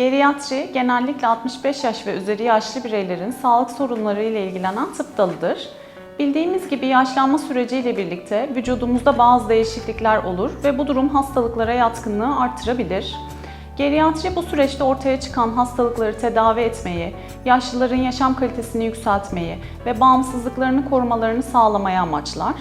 Geriatri genellikle 65 yaş ve üzeri yaşlı bireylerin sağlık sorunları ile ilgilenen tıp dalıdır. Bildiğimiz gibi yaşlanma süreciyle birlikte vücudumuzda bazı değişiklikler olur ve bu durum hastalıklara yatkınlığı artırabilir. Geriatri bu süreçte ortaya çıkan hastalıkları tedavi etmeyi, yaşlıların yaşam kalitesini yükseltmeyi ve bağımsızlıklarını korumalarını sağlamayı amaçlar.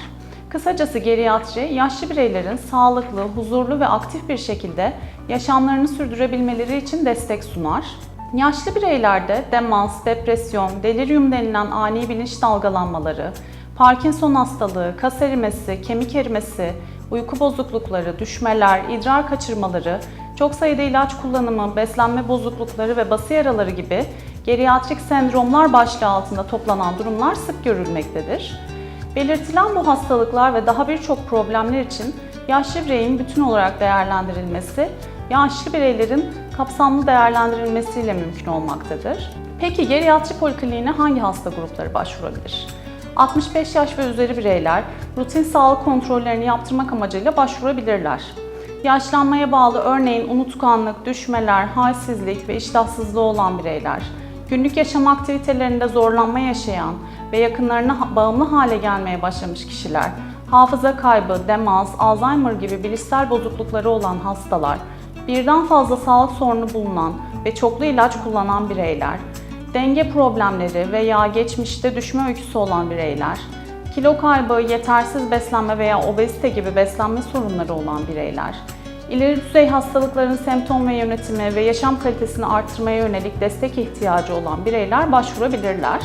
Kısacası geriatri, yaşlı bireylerin sağlıklı, huzurlu ve aktif bir şekilde yaşamlarını sürdürebilmeleri için destek sunar. Yaşlı bireylerde demans, depresyon, delirium denilen ani bilinç dalgalanmaları, Parkinson hastalığı, kas erimesi, kemik erimesi, uyku bozuklukları, düşmeler, idrar kaçırmaları, çok sayıda ilaç kullanımı, beslenme bozuklukları ve bası yaraları gibi geriatrik sendromlar başlığı altında toplanan durumlar sık görülmektedir. Belirtilen bu hastalıklar ve daha birçok problemler için yaşlı bireyin bütün olarak değerlendirilmesi, yaşlı bireylerin kapsamlı değerlendirilmesiyle mümkün olmaktadır. Peki geriatri polikliniğine hangi hasta grupları başvurabilir? 65 yaş ve üzeri bireyler rutin sağlık kontrollerini yaptırmak amacıyla başvurabilirler. Yaşlanmaya bağlı örneğin unutkanlık, düşmeler, halsizlik ve iştahsızlığı olan bireyler, günlük yaşam aktivitelerinde zorlanma yaşayan ve yakınlarına bağımlı hale gelmeye başlamış kişiler, hafıza kaybı, demans, Alzheimer gibi bilişsel bozuklukları olan hastalar, birden fazla sağlık sorunu bulunan ve çoklu ilaç kullanan bireyler, denge problemleri veya geçmişte düşme öyküsü olan bireyler, kilo kaybı, yetersiz beslenme veya obezite gibi beslenme sorunları olan bireyler, ileri düzey hastalıkların semptom ve yönetimi ve yaşam kalitesini artırmaya yönelik destek ihtiyacı olan bireyler başvurabilirler.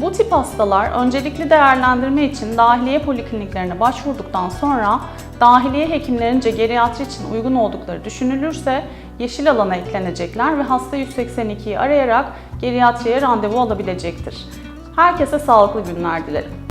Bu tip hastalar öncelikli değerlendirme için dahiliye polikliniklerine başvurduktan sonra dahiliye hekimlerince geriatri için uygun oldukları düşünülürse yeşil alana eklenecekler ve hasta 182'yi arayarak geriatriye randevu alabilecektir. Herkese sağlıklı günler dilerim.